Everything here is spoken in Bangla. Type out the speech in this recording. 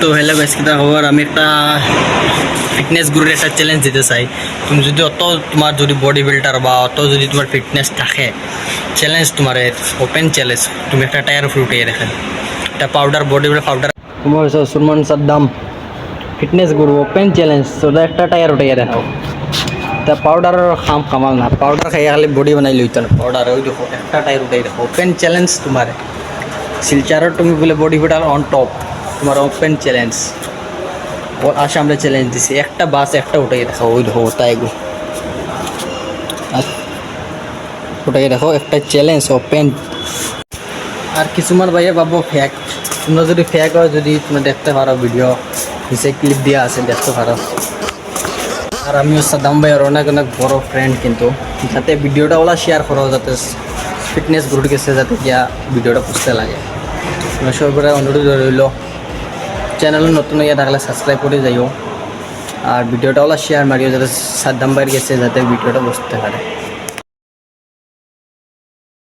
তো হ্যালো গাইস কিতা খবর আমি একটা ফিটনেস গুরুর একটা চ্যালেঞ্জ দিতে চাই। তুমি যদি অত তোমার যদি বডি বিল্ডার বা অত যদি তোমার ফিটনেস থাকে চ্যালেঞ্জ তোমার ওপেন চ্যালেঞ্জ তুমি একটা টায়ার উপরে উঠিয়ে রাখেন একটা পাউডার বডি বিল্ডার পাউডার তোমার Salman Saddam fitness guru open challenge তোদের একটা টায়ার উঠাইয়া দেখাও তা পাউডারের খাম, কামাল না। পাউডার খাইয়া খালি বডি বানাই লইতো না পাউডার ওই দেখো, একটা টায়ার উঠাই দেখো ওপেন চ্যালেঞ্জ তোমার শিলচারও তুমি বলে বডি বিল্ডার অন টপ তোমার ওপেন চ্যালেঞ্জ ও আসে আমরা চ্যালেঞ্জ দিছি। একটা বাস একটা উঠাই দেখো, ওই দেখো, তাই গো। উঠাই দেখো, একটা চ্যালেঞ্জ ওপেন আর কিছুমান ভাইয়া পাবো ফ্যাক তোমরা যদি ফ্যাক হয়, যদি তোমরা দেখতে পারো ভিডিও নিচে ক্লিপ দেওয়া আছে, দেখতে পারো। আর আমিও সাদ্দাম ভাইয়ের অনেক অনেক বড় ফ্রেন্ড কিন্তু। যাতে ভিডিওটা ওলা শেয়ার করো, যাতে ফিটনেস গ্রুপ গেছে, যাতে গিয়া ভিডিওটা বুঝতে লাগে। সবাই অনুরোধ রইল। চ্যানেল নতুন ইয়ে থাকলে সাবস্ক্রাইব করে যাইও। আর ভিডিওটা ওলা শেয়ার মারিও যাতে সাদ্দাম বাইর গেছে যাতে ভিডিওটা বুঝতে পারে।